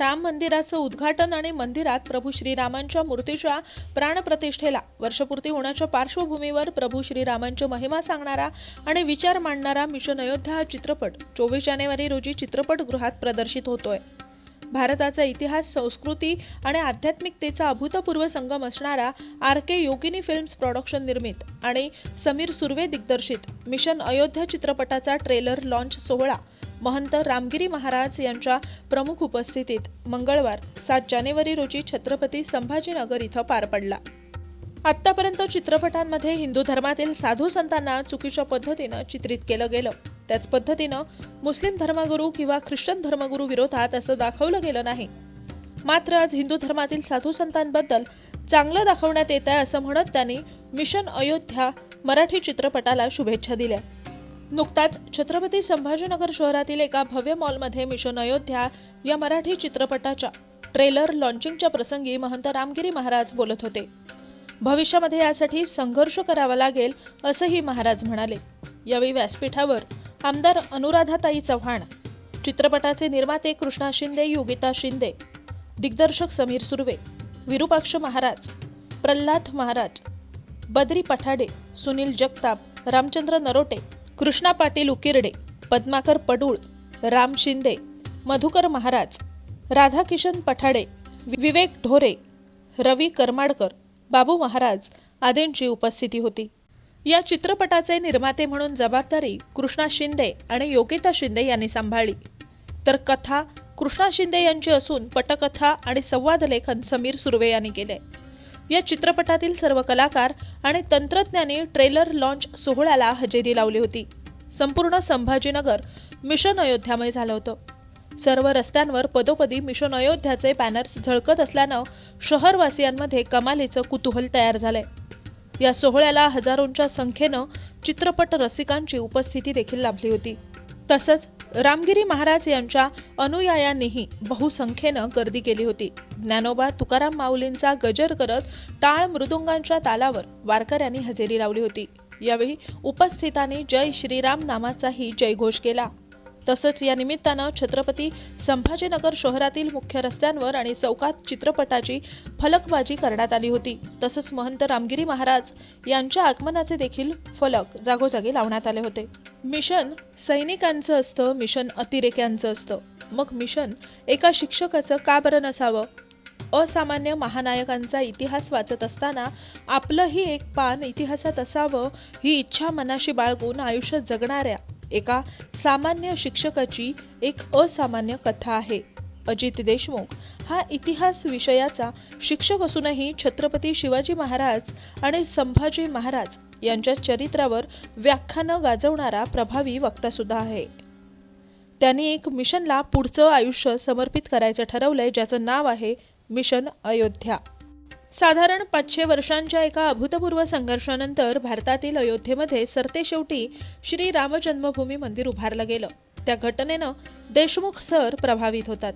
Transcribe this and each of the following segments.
राम मंदिराचं उद्घाटन आणि मंदिरात प्रभू श्रीरामांच्या मूर्तीच्या प्राणप्रतिष्ठेला वर्षपूर्ती होण्याच्या पार्श्वभूमीवर प्रभू श्रीरामांची महिमा सांगणारा आणि विचार मांडणारा मिशन अयोध्या हा चित्रपट चोवीस जानेवारी रोजी चित्रपटगृहात प्रदर्शित होतोय. भारताचा इतिहास संस्कृती आणि आध्यात्मिकतेचा अभूतपूर्व संगम असणारा R K Yogini films production निर्मित आणि समीर सुर्वे दिग्दर्शित मिशन अयोध्या चित्रपटाचा ट्रेलर लॉन्च सोहळा महंत रामगिरी महाराज यांच्या प्रमुख उपस्थितीत मंगळवार सात जानेवारी रोजी छत्रपती संभाजीनगर इथं पार पडला. आतापर्यंत चित्रपटांमध्ये हिंदू धर्मातील साधू संतांना चुकीच्या पद्धतीनं चित्रित केलं गेलं. त्याच पद्धतीनं मुस्लिम धर्मगुरू किंवा ख्रिश्चन धर्मगुरू विरोधात असं दाखवलं गेलं नाही. मात्र आज हिंदू धर्मातील साधू संतांबद्दल चांगलं दाखवण्यात येत आहे असं म्हणत त्यांनी मिशन अयोध्या मराठी चित्रपटाला शुभेच्छा दिल्या. नुकताच छत्रपती संभाजीनगर शहरातील एका भव्य मॉलमध्ये मिशन अयोध्या या मराठी चित्रपटाच्या ट्रेलर लॉन्चिंगच्या प्रसंगी महंत रामगिरी महाराज बोलत होते. भविष्यामध्ये यासाठी संघर्ष करावा लागेल असंही महाराज म्हणाले. यावेळी व्यासपीठावर आमदार अनुराधाताई चव्हाण चित्रपटाचे निर्माते कृष्णा शिंदे योगिता शिंदे दिग्दर्शक समीर सुर्वे विरूपाक्ष महाराज प्रल्हाद महाराज बद्री पठाडे सुनील जगताप रामचंद्र नरोटे कृष्णा पाटील उकिरडे पद्माकर पडूळ राम शिंदे मधुकर महाराज राधाकिशन पठाडे विवेक ढोरे रवी करमाडकर बाबू महाराज आदींची उपस्थिती होती. या चित्रपटाचे निर्माते म्हणून जबाबदारी कृष्णा शिंदे आणि योगिता शिंदे यांनी सांभाळली. तर कथा कृष्णा शिंदे यांची असून पटकथा आणि संवाद लेखन समीर सुर्वे यांनी केले. या चित्रपटातील सर्व कलाकार आणि तंत्रज्ञांनी ट्रेलर लॉन्च सोहळ्याला हजेरी लावली होती. संपूर्ण संभाजीनगर मिशन अयोध्यामय झालं होतं. सर्व रस्त्यांवर पदोपदी मिशन अयोध्याचे बॅनर्स झळकत असल्यानं शहरवासियांमध्ये कमालीचं कुतूहल तयार झालंय. या सोहळ्याला हजारोंच्या संख्येनं चित्रपट रसिकांची उपस्थिती देखील लाभली होती. तसंच रामगिरी महाराज यांच्या अनुयायांनीही बहुसंख्येनं गर्दी केली होती. ज्ञानोबा तुकाराम माऊलींचा गजर करत टाळ मृदुंगांच्या तालावर वारकऱ्यांनी हजेरी लावली होती. यावेळी उपस्थितांनी जय श्रीराम नामाचाही जयघोष केला. तसंच या निमित्तानं छत्रपती संभाजीनगर शहरातील मुख्य रस्त्यांवर आणि चौकात चित्रपटाची फलकबाजी करण्यात आली होती. तसंच महंत रामगिरी महाराज यांच्या आगमनाचे देखील फलक जागोजागी लावण्यात आले होते. मिशन सैनिकांचं असतं मिशन अतिरेक्यांचं असतं. मग मिशन एका शिक्षकाचं का बरं नसावं? असामान्य महानायकांचा इतिहास वाचत असताना आपलंही एक पान इतिहासात असावं ही इच्छा मनाशी बाळगून आयुष्य जगणाऱ्या एका सामान्य शिक्षकाची एक असामान्य कथा आहे. अजित देशमुख हा इतिहास विषयाचा शिक्षक असूनही छत्रपती शिवाजी महाराज आणि संभाजी महाराज यांच्या चरित्रावर व्याख्यानं गाजवणारा प्रभावी वक्ता सुद्धा आहे. त्यांनी एक मिशनला पुढचं आयुष्य समर्पित करायचं ठरवलंय ज्याचं नाव आहे मिशन अयोध्या. साधारण पाचशे वर्षांच्या एका अभूतपूर्व संघर्षानंतर भारतातील अयोध्येमध्ये सरते शेवटी श्री रामजन्मभूमी मंदिर उभारलं गेलं. त्या घटनेनं देशमुख सर प्रभावित होतात.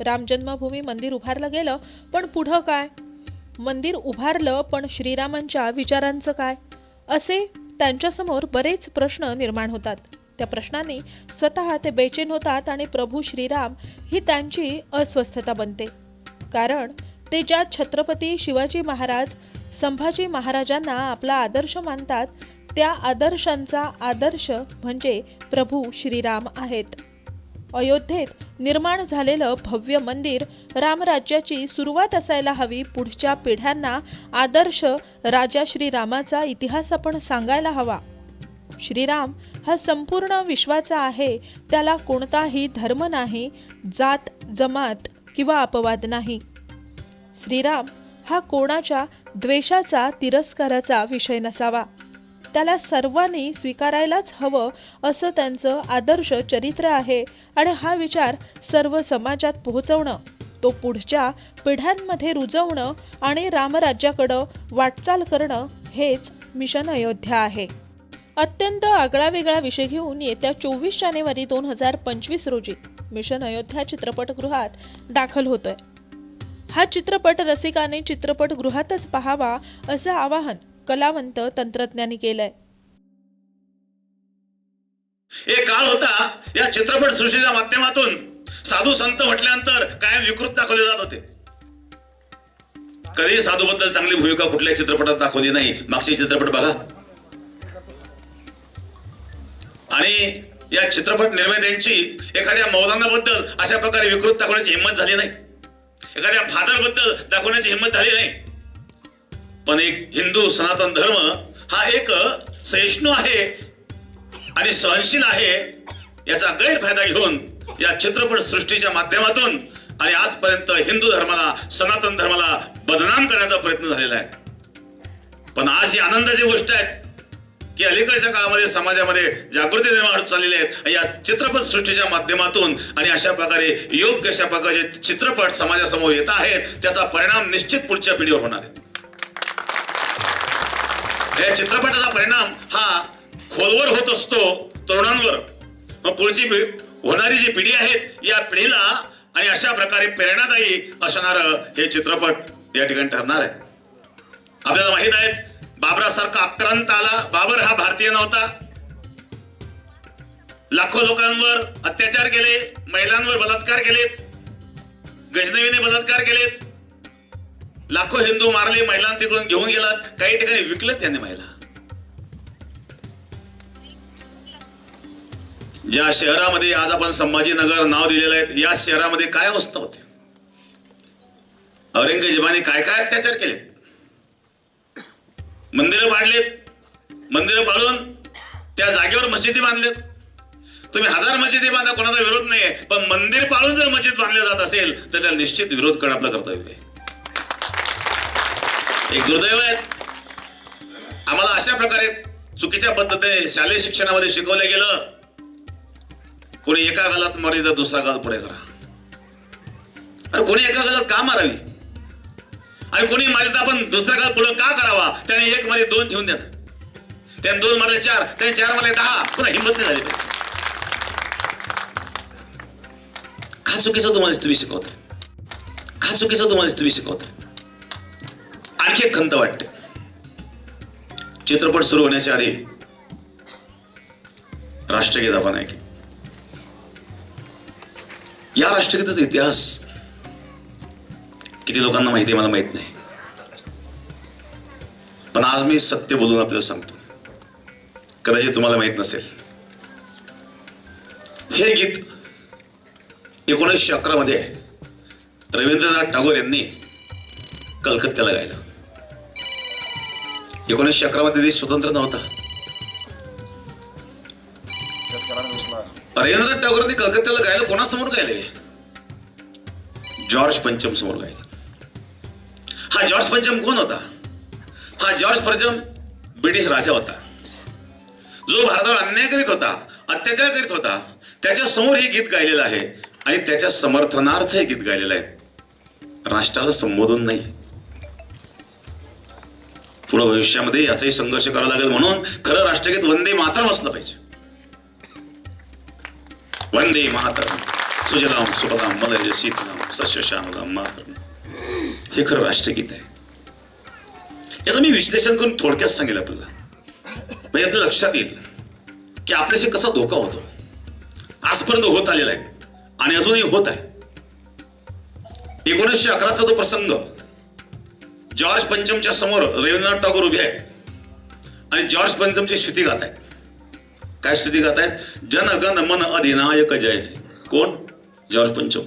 रामजन्मभूमी मंदिर उभारलं गेलं पण पुढं काय? मंदिर उभारलं पण श्रीरामांच्या विचारांचं काय? असे त्यांच्यासमोर बरेच प्रश्न निर्माण होतात. त्या प्रश्नांनी स्वतः ते बेचैन होतात आणि प्रभू श्रीराम ही त्यांची अस्वस्थता बनते. कारण ते ज्या छत्रपती शिवाजी महाराज संभाजी महाराजांना आपला आदर्श मानतात. त्या आदर्शांचा आदर्श म्हणजे प्रभू श्रीराम आहेत. अयोध्येत निर्माण झालेलं भव्य मंदिर रामराज्याची सुरुवात असायला हवी. पुढच्या पिढ्यांना आदर्श राजा श्रीरामाचा इतिहास आपण सांगायला हवा. श्रीराम हा संपूर्ण विश्वाचा आहे. त्याला कोणताही धर्म नाही. जात जमात किंवा अपवाद नाही. श्रीराम हा कोणाच्या द्वेषाचा तिरस्काराचा विषय नसावा. त्याला सर्वांनी स्वीकारायलाच हवं असं त्यांचं आदर्श चरित्र आहे आणि हा विचार सर्व समाजात पोहोचवणं तो पुढच्या पिढ्यांमध्ये रुजवणं आणि रामराज्याकडं वाटचाल करणं हेच मिशन अयोध्या आहे. अत्यंत आगळावेगळा विषय घेऊन येत्या चोवीस जानेवारी दोन हजार पंचवीस रोजी मिशन अयोध्या चित्रपटगृहात दाखल होतोय. हा चित्रपट रसिकाने चित्रपटगृहातच पाहावा असं आवाहन कलावंत तंत्रज्ञांनी केलंय. एक काळ होता या चित्रपट सृष्टीच्या माध्यमातून साधू संत म्हटल्यानंतर कायम विकृत दाखवले जात होते. कधी साधू बद्दल चांगली भूमिका कुठल्या चित्रपटात दाखवली नाही. मागचे चित्रपट बघा. आणि या चित्रपट निर्मात्यांची एखाद्या मौलानाबद्दल अशा प्रकारे विकृत दाखवण्याची हिंमत झाली नाही. एखाद्या फादरबद्दल दाखवण्याची हिंमत झाली नाही. पण एक हिंदू सनातन धर्म हा एक सहिष्णू आहे आणि सहनशील आहे याचा गैरफायदा घेऊन या चित्रपट सृष्टीच्या माध्यमातून आणि आजपर्यंत हिंदू धर्माला सनातन धर्माला बदनाम करण्याचा प्रयत्न झालेला आहे. पण आज ही आनंदाची गोष्ट आहे. की अलीकडच्या काळामध्ये समाजामध्ये जागृती निर्माण होत चाललेली आहेत. या चित्रपट सृष्टीच्या माध्यमातून आणि अशा प्रकारे योग्य अशा प्रकारचे चित्रपट समाजासमोर येत आहेत त्याचा परिणाम निश्चित पुढच्या पिढीवर होणार आहे. या चित्रपटाचा परिणाम हा खोलवर होत असतो तरुणांवर. मग पुढची पिढी होणारी जी पिढी आहेत या पिढीला आणि अशा प्रकारे प्रेरणादायी असणार हे चित्रपट या ठिकाणी ठरणार आहे. आपल्याला माहीत आहे बाबरासारखा आक्रांत आला. बाबर हा भारतीय नव्हता. लाखो लोकांवर अत्याचार केले महिलांवर बलात्कार केले गजनवीने बलात्कार केले. लाखो हिंदू मारले महिला तिकडून घेऊन गेलात. काही ठिकाणी विकलं त्याने महिला. ज्या शहरामध्ये आज आपण संभाजीनगर नाव दिलेलं आहे या शहरामध्ये काय अवस्था होती? औरंगजेबाने काय काय अत्याचार केलेत मंदिरं पाडलेत मंदिरं पाळून त्या जागेवर मशिदी बांधलेत. तुम्ही हजार मशिदी बांधा कोणाचा विरोध नाही पण मंदिर पाळून जर मस्जिद बांधले जात असेल तर त्याला निश्चित विरोध करणं आपलं कर्तव्य आहे. एक दुर्दैव आहे. आम्हाला अशा प्रकारे चुकीच्या पद्धतीने शालेय शिक्षणामध्ये शिकवलं गेलं. कोणी एका गालात मारी तर दुसरा गाल पुढे करा. अरे कोणी एका गालात का मारावी? आणि कोणी मारित आपण दुसऱ्या गाल का करावा? त्याने एक मारे दोन ठेवून द्या. त्याने दोन मारले चार त्याने चार मारले दहा. पुन्हा हिंमत नाही झाली पाहिजे का चुकीचं तुम्हाला तुम्ही शिकवताय? का चुकीचं तुम्हाला तुम्ही शिकवताय? आणखी एक खंत वाटते. चित्रपट सुरू होण्याच्या आधी राष्ट्रगीत आपण ऐकले या राष्ट्रगीताचा इतिहास किती लोकांना माहिती आहे मला माहीत नाही. पण आज मी सत्य बोलून आपल्याला सांगतो. कदाचित तुम्हाला माहीत नसेल. हे गीत एकोणीसशे अकरा मध्ये रवींद्रनाथ टागोर यांनी कलकत्त्याला गायलं. एकोणीसशे अकरामध्ये देश स्वतंत्र नव्हता. रवींद्रनाथ टागोरांनी कलकत्त्याला गायलं कोणासमोर गायले जॉर्ज पंचम समोर गायलं. हा जॉर्ज पंचम कोण होता? हा जॉर्ज पंचम ब्रिटिश राजा होता. जो भारतावर अन्याय करीत होता अत्याचार करीत होता त्याच्यासमोर हे गीत गायलेलं आहे आणि त्याच्या समर्थनार्थ हे गीत गायलेलं आहे. राष्ट्राला संबोधून नाही. पुढे भविष्यामध्ये याचाही संघर्ष करावा लागेल म्हणून खरं राष्ट्रगीत वंदे मातरम असलं पाहिजे. वंदे मातरम. सुजलाम सुफलाम मलय सीतलाम सस्य श्यामलाम मातरम. हे खरं राष्ट्रगीत आहे. याचं मी विश्लेषण करून थोडक्यात सांगेल आपल्याला. म्हणजे आपल्या लक्षात येईल की आपल्याशी कसा धोका होतो. आजपर्यंत होत आलेला आहे आणि अजूनही होत आहे. एकोणीसशे अकराचा तो प्रसंग जॉर्ज पंचमच्या समोर रवींद्रनाथ टागोर उभे आहेत आणि जॉर्ज पंचमची श्रुती गात आहेत. काय स्तुती गात आहेत जनगण मन अधिनायक जय. कोण? जॉर्ज पंचम.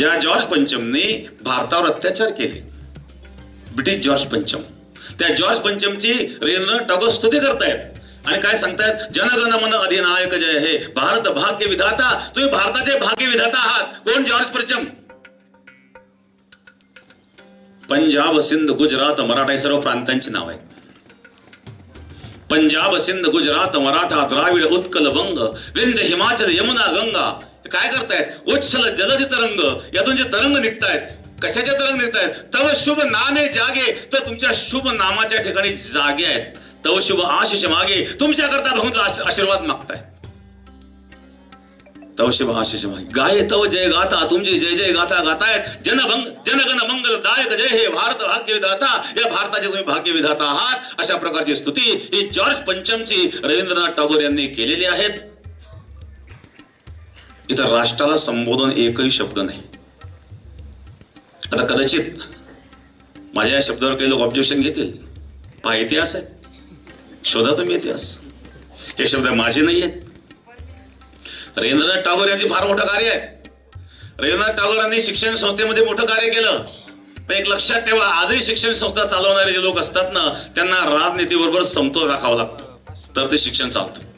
ज्या जॉर्ज पंचमने भारतावर अत्याचार केले ब्रिटिश जॉर्ज पंचम. त्या जॉर्ज पंचमची रवींद्रनाथ टागोर स्तुती करतायत. आणि काय सांगतायत? जनगण मन अधिनायक जय हे. भारत भाग्य विधाता. तुम्ही भारताचे भाग्य विधाता आहात. कोण जॉर्ज पंचम? पंजाब सिंध गुजरात मराठा हे सर्व प्रांतांची नाव आहेत. पंजाब सिंध गुजरात मराठा द्राविड उत्कल बंग विंध्य हिमाचल यमुना गंगा काय करतायत? उच्छल जलद तरंग यातून जे तरंग निघतायत कशाचे तरंग निघतायत? तव शुभ नामे जागे तर तुमच्या शुभ नामाच्या ठिकाणी जागे आहेत. तव शुभ आशिष मागे तुमच्याकरता भगवंत आशीर्वाद मागताय तव शुभ आशिष मागे. गाय तव जय गाथा तुमची जय जय गाथा गातायत. जनभंग जनगण मंगल दायक जय हे भारत भाग्य विधाता या भारताचे तुम्ही भाग्य विधाता आहात. अशा प्रकारची स्तुती ही जॉर्ज पंचमची रवींद्रनाथ टागोर यांनी केलेली आहेत. इथं राष्ट्राला संबोधन एकही शब्द नाही. आता कदाचित माझ्या या शब्दावर काही लोक ऑब्जेक्शन घेतील. पहा इतिहास आहे. शोधा तुम्ही इतिहास. हे शब्द माझे नाही आहेत. रवींद्रनाथ टागोर यांचे फार मोठं कार्य आहे. रवींद्रनाथ टागोरांनी शिक्षण संस्थेमध्ये मोठं कार्य केलं. पण एक लक्षात ठेवा आजही शिक्षण संस्था चालवणारे जे लोक असतात ना त्यांना राजनीतीबरोबर समतोल राखावा लागतो. तर ते शिक्षण चालतं.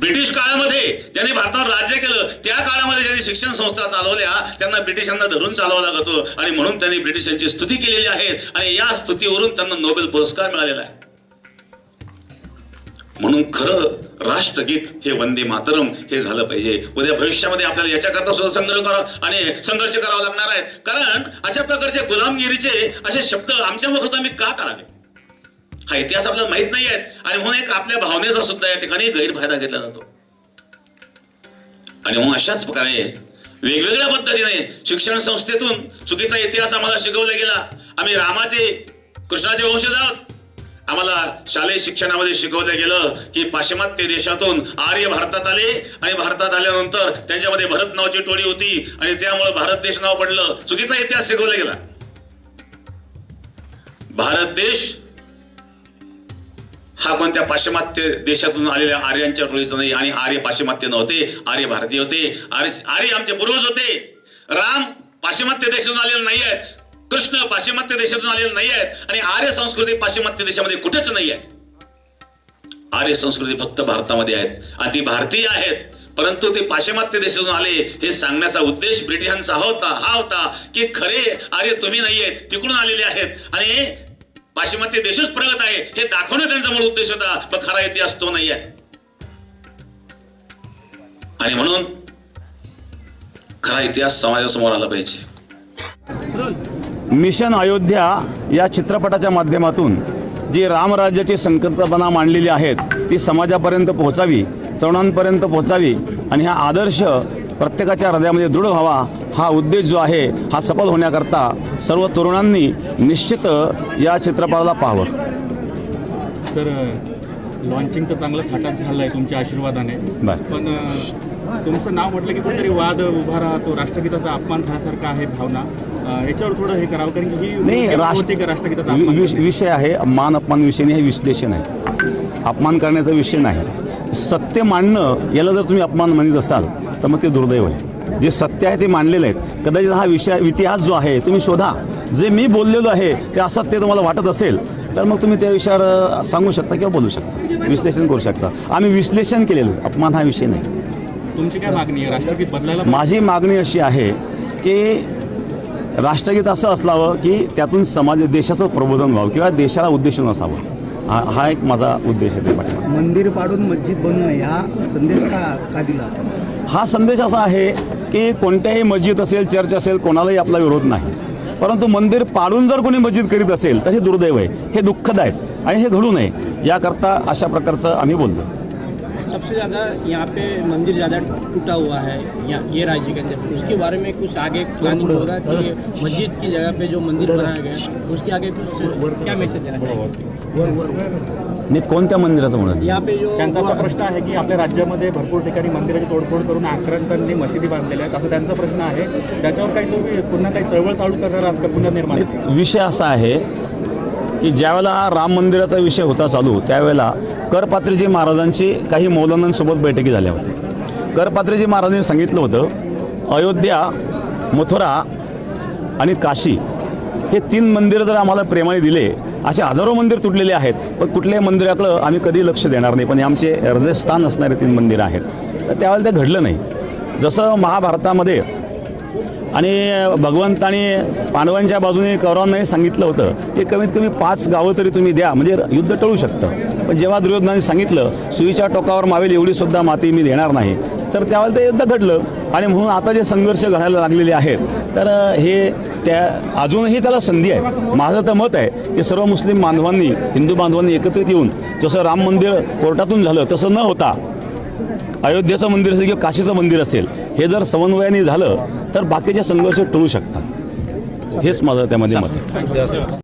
ब्रिटिश काळामध्ये ज्यांनी भारतावर राज्य केलं त्या काळामध्ये ज्यांनी शिक्षण संस्था चालवल्या त्यांना ब्रिटिशांना धरून चालवा लागत होतं. आणि म्हणून त्यांनी ब्रिटिशांची स्तुती केलेली आहे आणि या स्तुतीवरून त्यांना नोबेल पुरस्कार मिळालेला आहे. म्हणून खरं राष्ट्रगीत हे वंदे मातरम हे झालं पाहिजे. उद्या भविष्यामध्ये आपल्याला याच्याकरता सुद्धा संग्रह करावा आणि संघर्ष करावा लागणार आहे कारण अशा प्रकारचे गुलामगिरीचे असे शब्द आमच्या मुखात आम्ही का करावे? हा इतिहास आपल्याला माहीत नाही आहे आणि म्हणून एक आपल्या भावनेचा सुद्धा या ठिकाणी गैरफायदा घेतला जातो. आणि म्हणून अशाच प्रकारे वेगवेगळ्या पद्धतीने शिक्षण संस्थेतून चुकीचा इतिहास आम्हाला शिकवला गेला. आम्ही रामाचे कृष्णाचे वंशज आहोत. आम्हाला शालेय शिक्षणामध्ये शिकवलं गेलं की पाश्चिमात्य देशातून आर्य भारतात आले आणि भारतात आल्यानंतर त्यांच्यामध्ये भरत नावाची टोळी होती आणि त्यामुळे भारत देश नाव पडलं. चुकीचा इतिहास शिकवला गेला. भारत देश हा कोणत्या पाश्चिमात्य देशातून आलेल्या आर्यांच्या टोळीचा नाही आणि आर्य पाश्चिमात्य नव्हते आर्य भारतीय होते आर्य आर्य आमचे पूर्वज होते. राम पाश्चिमात्य देशातून आलेले नाही आहेत कृष्ण पाश्चिमात्य देशातून आलेले नाही आहेत आणि आर्य संस्कृती पाश्चिमात्य देशामध्ये कुठेच नाही आहे आर्य संस्कृती फक्त भारतामध्ये आहेत आणि ती भारतीय आहेत परंतु ते पाश्चिमात्य देशातून आले हे सांगण्याचा उद्देश ब्रिटिशांचा होता हा होता की खरे आर्य तुम्ही नाही आहेत तिकडून आलेले आहेत आणि पाश्चिमात्य देशच प्रगत आहे हे दाखवणं त्यांचा मूळ उद्देश होता. पण खरा इतिहास तो नाही आहे आणि म्हणून खरा इतिहास समाजासमोर आला पाहिजे. मिशन अयोध्या या चित्रपटाच्या माध्यमातून जी रामराज्याची संकल्पना मांडलेली आहेत ती समाजापर्यंत पोहोचावी तरुणांपर्यंत पोहोचावी आणि हा आदर्श प्रत्येकाच्या हृदयामध्ये दृढ व्हावा हा उद्देश जो आहे हा सफल होण्याकरता सर्व तरुणांनी निश्चित या चित्रपटाला पाहावं. सर लॉन्चिंग तर चांगलं थाटात झालं आहे तुमच्या आशीर्वादाने. पण तुमचं नाव म्हटलं की कुठेतरी वाद उभा राहतो राष्ट्रगीताचा अपमान झाल्यासारखं आहे भावना. याच्यावर थोडं हे करावं कारण की नाही केवळ राष्ट्र होती का राष्ट्रगीताचा? विषय आहे मान अपमान विषय नाही हे विश्लेषण आहे. अपमान करण्याचा विषय नाही. सत्य मांडणं याला जर तुम्ही अपमान म्हणत असाल तर मग ते दुर्दैव आहे. जे सत्य आहे ते मांडलेलं आहे. कदाचित हा विषय इतिहास जो आहे तुम्ही शोधा. जे मी बोललेलो आहे ते असत्य तुम्हाला वाटत असेल तर मग तुम्ही त्या विषयावर सांगू शकता किंवा बोलू शकता. विश्लेषण करू शकता. आम्ही विश्लेषण केलेलं. अपमान हा विषय नाही. तुमची काय मागणी आहे? राष्ट्रगीत बदलायला माझी मागणी अशी आहे की राष्ट्रगीत असं असावं की त्यातून समाज देशाचं प्रबोधन व्हावं किंवा देशाला उद्देशून असावं हा हा एक माझा उद्देश आहे. मंदिर पाडून मस्जिद बनवू नये हा संदेश का का दिला? हा संदेश असा आहे की कोणत्याही मस्जिद असेल चर्च असेल कोणालाही आपला विरोध नाही. परंतु मंदिर पाडून जर कोणी मस्जिद करीत असेल तर हे दुर्दैव आहे. हे दुःखदायक. आणि हे घडू नये. याकरता अशा प्रकारचं आम्ही बोललो. सबसे ज़्यादा यहाँ पे मंदिर ज़्यादा टूटा हुआ है यहाँ ये राज्य के अंदर। उसके बारे में कुछ आगे प्लानिंग होगा कि मस्जिद की जगह पे जो मंदिर बनाया गया है, उसके आगे कुछ क्या मैसेज देना चाहिए? कोणत्या मंदिराचं म्हणत यहाँ पे जो त्यांचा असा प्रश्न आहे की आपल्या राज्यामध्ये भरपूर ठिकाणी मंदिराची तोडफोड करून आक्रांतांनी मशिदी बांधलेल्या आहेत. असं त्यांचा प्रश्न आहे. त्याच्यावर काही तुम्ही पुन्हा काही चळवळ चालू करणार आहात का पुनर्निर्माण? विषय असा आहे की ज्यावेळेला राम मंदिराचा विषय होता चालू त्यावेळेला करपात्रीजी महाराजांची काही मौलानांसोबत बैठकी झाल्या होत्या. करपात्रीजी महाराजांनी सांगितलं होतं अयोध्या मथुरा आणि काशी हे तीन मंदिरं जर आम्हाला प्रेमाने दिले असे हजारो मंदिर तुटलेले आहेत पण कुठल्याही मंदिराकडं आम्ही कधी लक्ष देणार नाही पण हे आमचे हृदयस्थान असणारे तीन मंदिरं आहेत. तर त्यावेळेला ते घडलं नाही. जसं महाभारतामध्ये आणि भगवंताने पांडवांच्या बाजूने कौरवांनाही सांगितलं होतं की कमीत कमी पाच गावं तरी तुम्ही द्या म्हणजे युद्ध टळू शकतं. पण जेव्हा दुर्योधनाने सांगितलं सुईच्या टोकावर मावेल एवढी सुद्धा माती मी देणार नाही तर त्यावेळेला ते युद्ध घडलं. आणि म्हणून आता जे संघर्ष घडायला लागलेले आहेत तर हे त्या अजूनही त्याला संधी आहे. माझं तर मत आहे की सर्व मुस्लिम बांधवांनी हिंदू बांधवांनी एकत्रित येऊन जसं राम मंदिर कोर्टातून झालं तसं न होता अयोध्येचं मंदिर असेल किंवा काशीचं मंदिर असेल हे जर समन्वयाने झालं तर बाकीचे संघर्ष टळू शकतात. हेच माझं त्यामध्ये मत